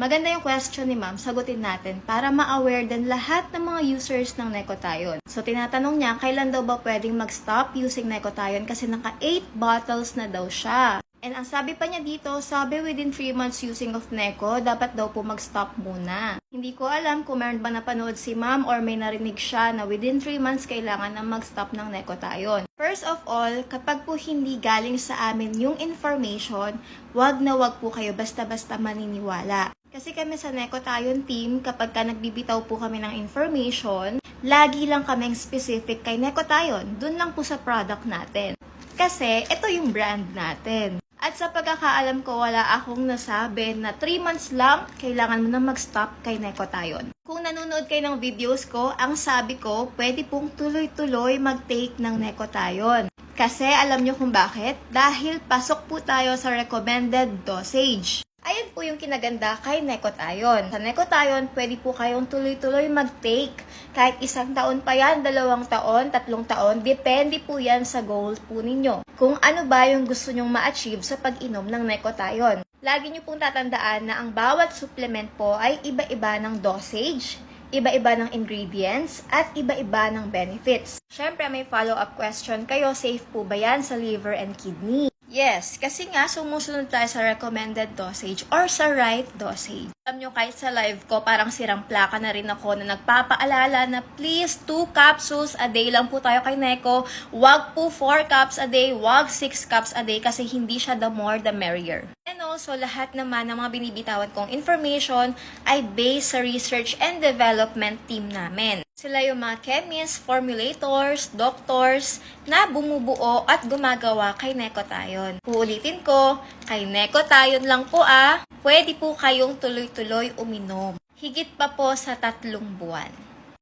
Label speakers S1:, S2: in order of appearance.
S1: Maganda yung question ni ma'am, sagutin natin para ma-aware din lahat ng mga users ng Necotayon. So, tinatanong niya, kailan daw ba pwedeng mag-stop using Necotayon kasi naka 8 bottles na daw siya. And ang sabi pa niya dito, sabi within 3 months using of Neco, dapat daw po mag-stop muna. Hindi ko alam kung meron ba napanood si ma'am or may narinig siya na within 3 months kailangan na mag-stop ng Necotayon. First of all, kapag po hindi galing sa amin yung information, wag na wag po kayo basta-basta maniniwala. Kasi kami sa Necotayon team, kapag ka nagbibitaw po kami ng information, lagi lang kaming specific kay Necotayon. Dun lang po sa product natin. Kasi ito yung brand natin. At sa pagkakaalam ko, wala akong nasabi na 3 months lang, kailangan mo na mag-stop kay Necotayon. Kung nanonood kayo ng videos ko, ang sabi ko, pwede pong tuloy-tuloy mag-take ng Necotayon. Kasi alam nyo kung bakit? Dahil pasok po tayo sa recommended dosage. Ayan po yung kinaganda kay Necotayon. Sa Necotayon, pwede po kayong tuloy-tuloy mag-take. Kahit isang taon pa yan, dalawang taon, tatlong taon, depende po yan sa goal po ninyo. Kung ano ba yung gusto nyong ma-achieve sa pag-inom ng Necotayon. Lagi nyo pong tatandaan na ang bawat supplement po ay iba-iba ng dosage, iba-iba ng ingredients, at iba-iba ng benefits. Siyempre, may follow-up question kayo, safe po ba yan sa liver and kidney? Yes, kasi nga sumusunod tayo sa recommended dosage or sa right dosage. Alam nyo, kahit sa live ko, parang sirang plaka na rin ako na nagpapaalala na please, 2 capsules a day lang po tayo kay Neko. Wag po 4 cups a day, wag 6 cups a day kasi hindi siya the more the merrier. And also, lahat naman ng mga binibitawan kong information ay based sa research and development team namin. Sila yung mga chemists, formulators, doctors na bumubuo at gumagawa kay Necotayon. Uulitin ko, kay Necotayon lang po ah, pwede po kayong tuloy-tuloy uminom. Higit pa po sa tatlong buwan.